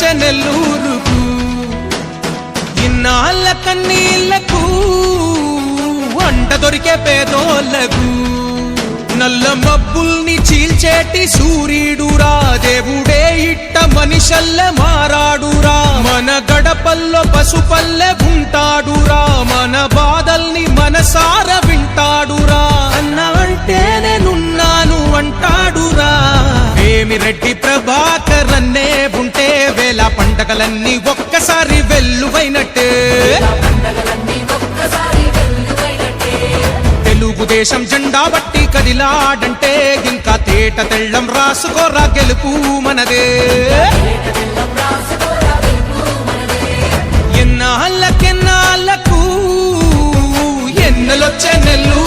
ఎన్నెలొచ్చే నెల్లూరుకు ఇన్నాళ్ళ కన్నీళ్ళకు వంట దొరికే పేదోళ్ళకు నల్ల మబ్బుల్ని చీల్చేటి సూర్యుడురా దేవుడే ఇట్ట మనిషల్ల మారాడురా. మన గడపల్లో పసుపల్లె ఉంటాడురా మన బాధల్ని మనసార వింటాడురా. అన్న అంటే నేనున్నాను అంటాడురా. వేమిరెడ్డి ప్రభాకర్ అన్నే ఉంటే పండగలన్నీ ఒక్కసారి వెల్లువైనట్టే. తెలుగుదేశం జెండా బట్టి కదిలాడంటే ఇంకా తేట తెళ్ళం రాసుకోరా గెలుపు మనదే. ఎన్నాళ్ళకెన్నాళ్ళకు ఎన్నలొచ్చే నెల్లు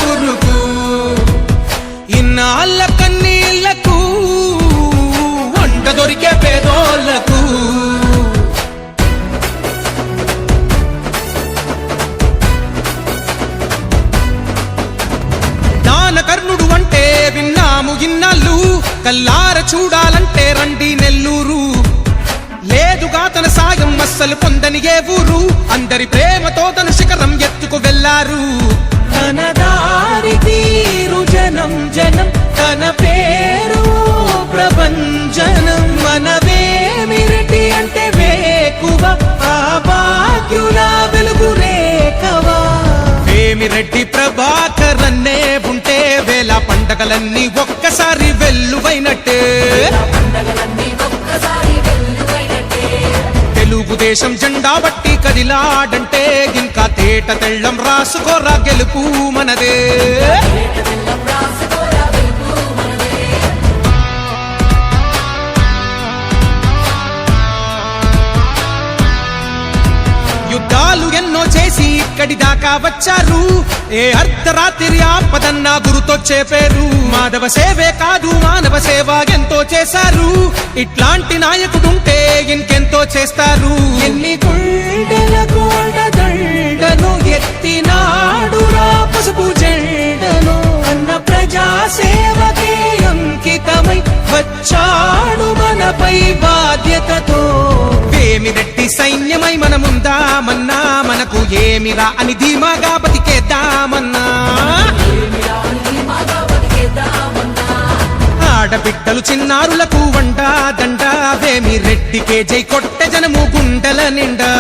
చూడాలంటే రండి నెల్లూరు. లేదుగా తన సాయం అస్సలు పొందని ఏ ఊరు. అందరి ప్రేమతో తన శిఖరం ఎత్తుకు వెళ్ళారు తన దారి తీరు జనం జనం తన పేరు ప్రభంజనం మనవేమిరటి అంటే వేకువ ఆ భాగ్యుల వెలుగు రేఖవా. వేమిరెడ్డి ప్రభాకర్ అన్నే ఉంటే వేల పండగలన్నీ ఒక్కసారి దేశం జెండా బట్టి కదిలాడంటే ఇంకా తేట తెళ్ళం రాసుకోరా గెలుపు మనదే. ఇక్కడి దాకా వచ్చారు. ఏ అర్ధరాత్రి ఆపదన్న గురుతో పేరు మాధవ సేవే కాదు మానవ సేవ ఎంతో చేశారు. ఇట్లాంటి నాయకుడుంటే ఇంకెంతో చేస్తారు. ఎన్ని గుండెల ఏమిరా అని ధీమాగా బతికేద్దామన్నా? ఆడబిడ్డలు చిన్నారులకు వంట దండ వేమిరెడ్డికే కేజై కొట్టె జనము గుండెల నిండా?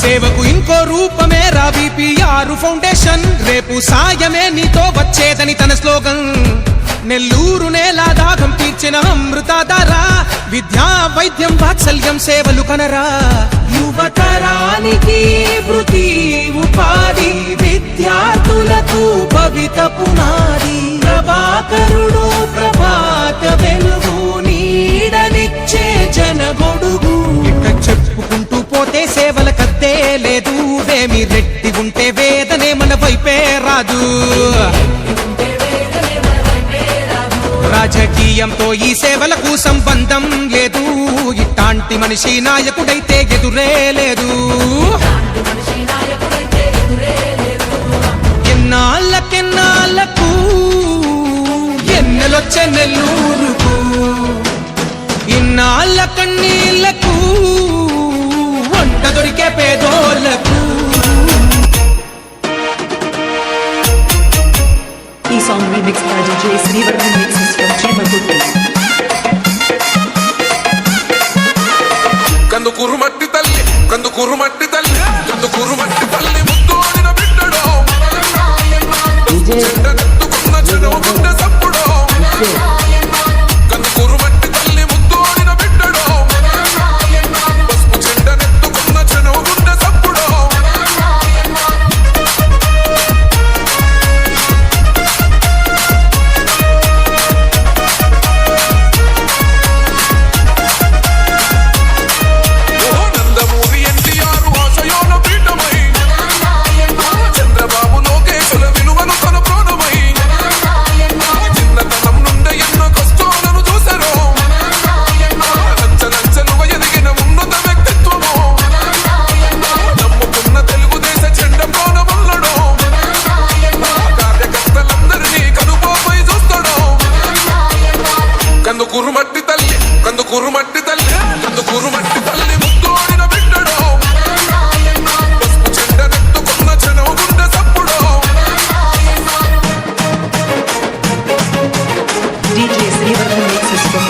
సేవకు ఇంకో రూపం రా బీపీఆర్ ఫౌండేషన్. రేపు సాయమే నీతో వచ్చేదని తన స్లోగన్. నెల్లూరు నేల దాగం తీర్చిన అమృతధార. విద్యా వైద్యం వాత్సల్యం సేవలు కనరా. యువతరానికి వృత్తి ఉపాధి విద్యార్థులకు భవిత పునాది. పోతే సేవల కద్దే లేదు. వేమి రెట్టి ఉంటే వేదనే మన వైపే రాదు. రాజకీయంతో ఈ సేవలకు సంబంధం లేదు. ఇట్లాంటి మనిషి నాయకుడైతే ఎదురే లేదు. ఎన్నాళ్ళకెన్నాళ్ళకు ఎన్నెలొచ్చే నెల్లూరుకు ఇన్నాళ్ళ కన్నీళ్ళకు పేదోళ్ళకు ఈ song remixed by DJ Srivaram mixes from Chemagutti. Kandukur మట్టి తల్లి కందుకూరు మట్టి తల్లి కందుకూరు మట్టి తల్లి ముద్దోడిన బిడ్డడో చెడ్డనెత్తుకున్న చెరువు గుడ్డ సప్పుడో DJs River Remixes from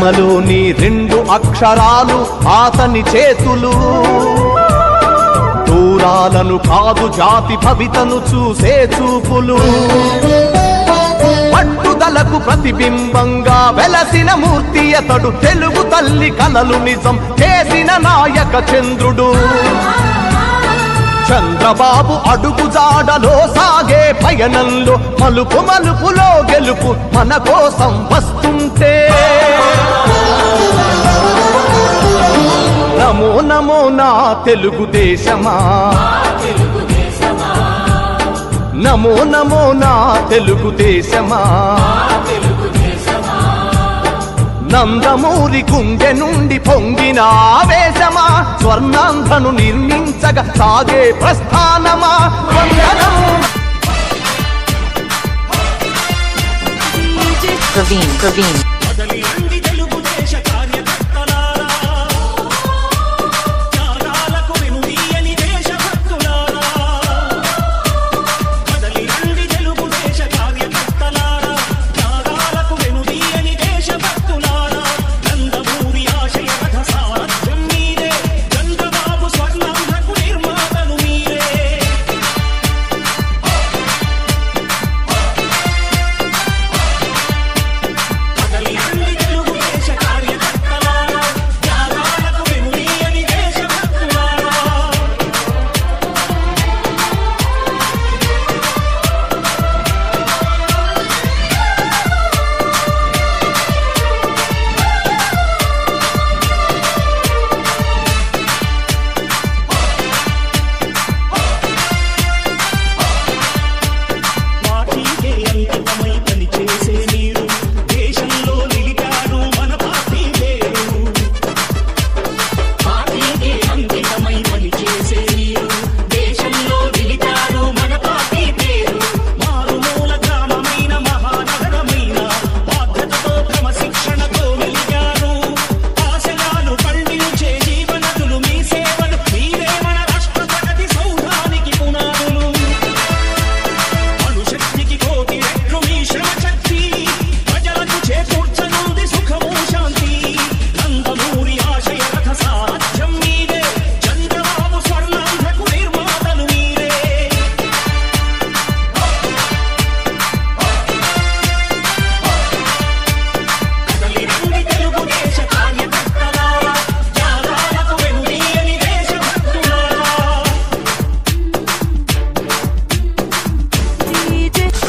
శ్రమలోని రెండు అక్షరాలు అతని చేతులు. దూరాలను కాదు జాతి భవితను చూసే చూపులు. పట్టుదలకు ప్రతిబింబంగా వెలసిన మూర్తి అతడు తెలుగు తల్లి కలలు నిజం చేసిన నాయక చంద్రుడు. చంద్రబాబు అడుగుజాడలో సాగే పయనంలో మలుపు మలుపులో గెలుపు మన కోసం వస్తుంటే. నమో నమో నా తెలుగుదేశమా నమో నమో నా తెలుగుదేశమా నందమూరి గుండె నుండి పొంగిన ఆవేశమా. స్వర్ణాంధను నిర్ వెంట సాగే ప్రస్థానమా వందనం Praveen, Praveen.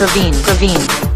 Praveen. Praveen.